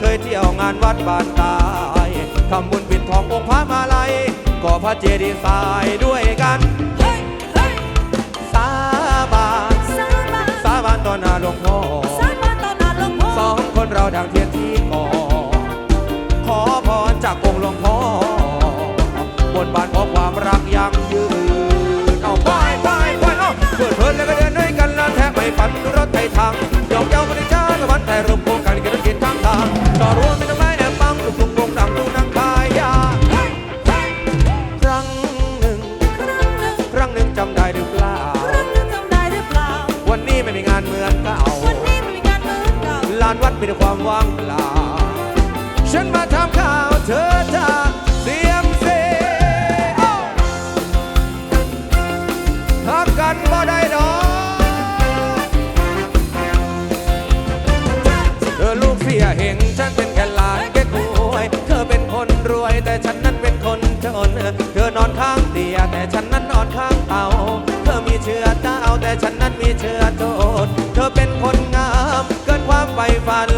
เคยเที่ยวงานวัดบ้านตายทำบุญปิดทององค์พระมาลัยก่อพระเจดีย์ทรายด้วยกันสาบานสาบานต่อหน้าหลวงพ่อสองคนเราดังเทียนที่ก่อขอพรจากองค์หลวงพ่อบนบานขอความรักยังยืนเอาไปไปไปเอาเพื่อนเพลินแล้วก็เดินด้วยกันแล้วแทบไม่ฝันรถไทยทางยอมเจ้าบริจาคสวรรค์แต่รวมโครงการกินกินทางทาง ต่อรัวไม่ต้ไมแนบปังตุกตุกวงตามตู้นังพายาครั้งหนึ่ง ครั้งหนึ่งจำได้หรือเปล่า วันนี้ไม่มีงานเมือนเก่าลานวัดมีแต่ความว่างเปล่าฉันมา นเธอนอนข้างเตียแต่ฉันนั้นนอนข้างเตาเธอมีเชื้อเจ้าแต่ฉันนั้นมีเชื้อโจดเธอเป็นคนงาม เกินความใฝ่ฝัน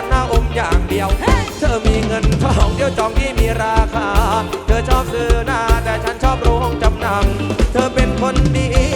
ฉันหน้าอมอย่างเดียว เธอมีเงินทองเดียวจองที่มีราคา เธอชอบซื้อหน้าแต่ฉันชอบโรงจำนำเธอเป็นคนดี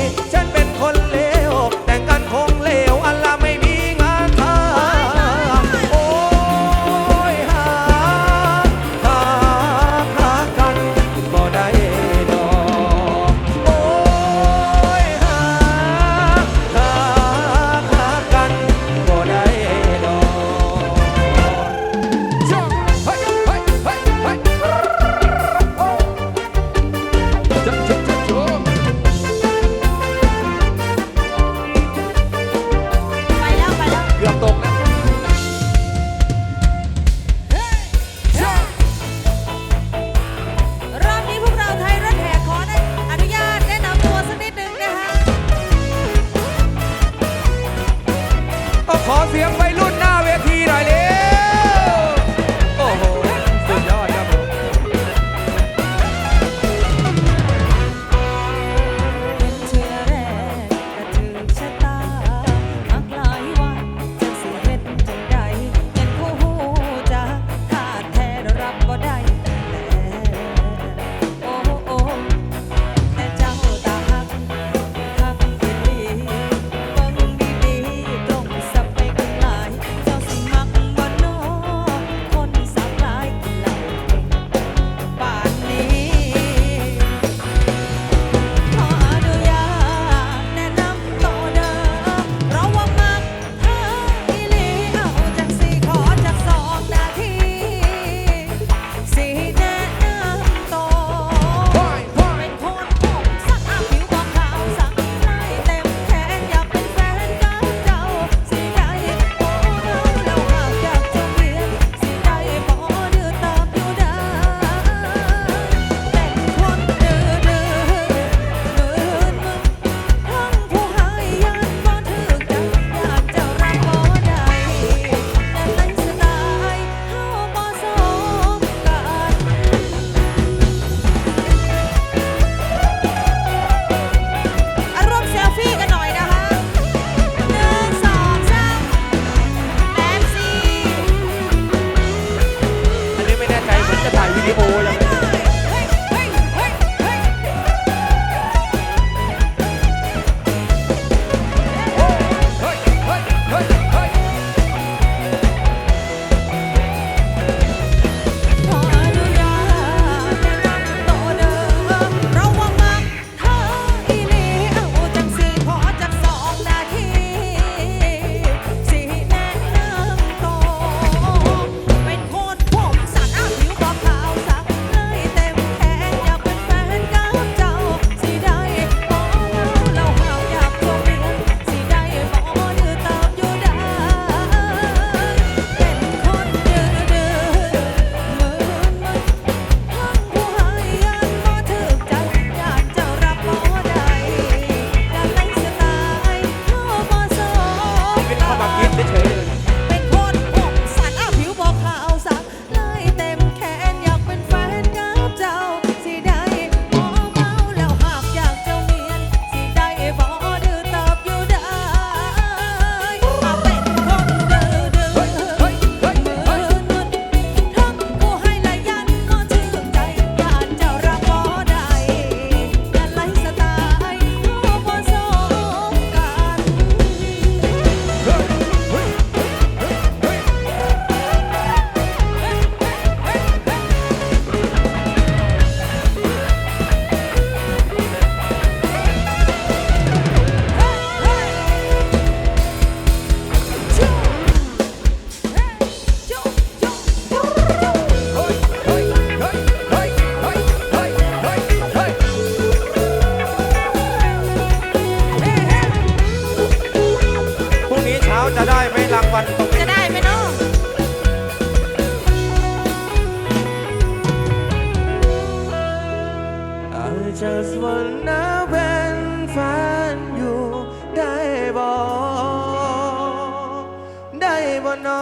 วนอ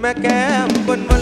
แม่แก้มบน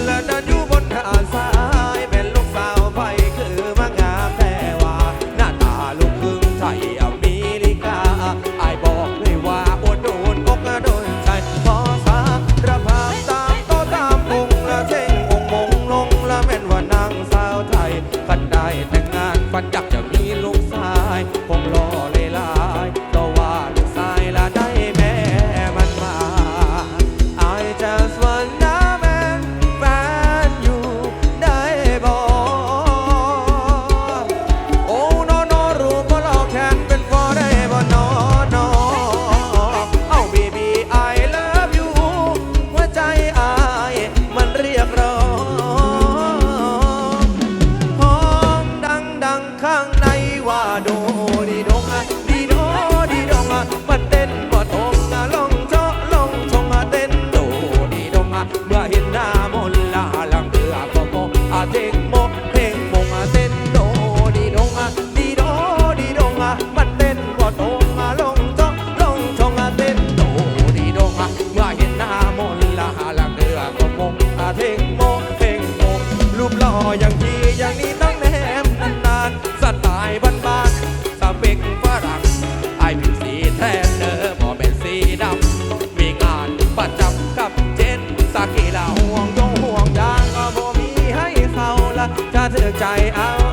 เธอใจเอา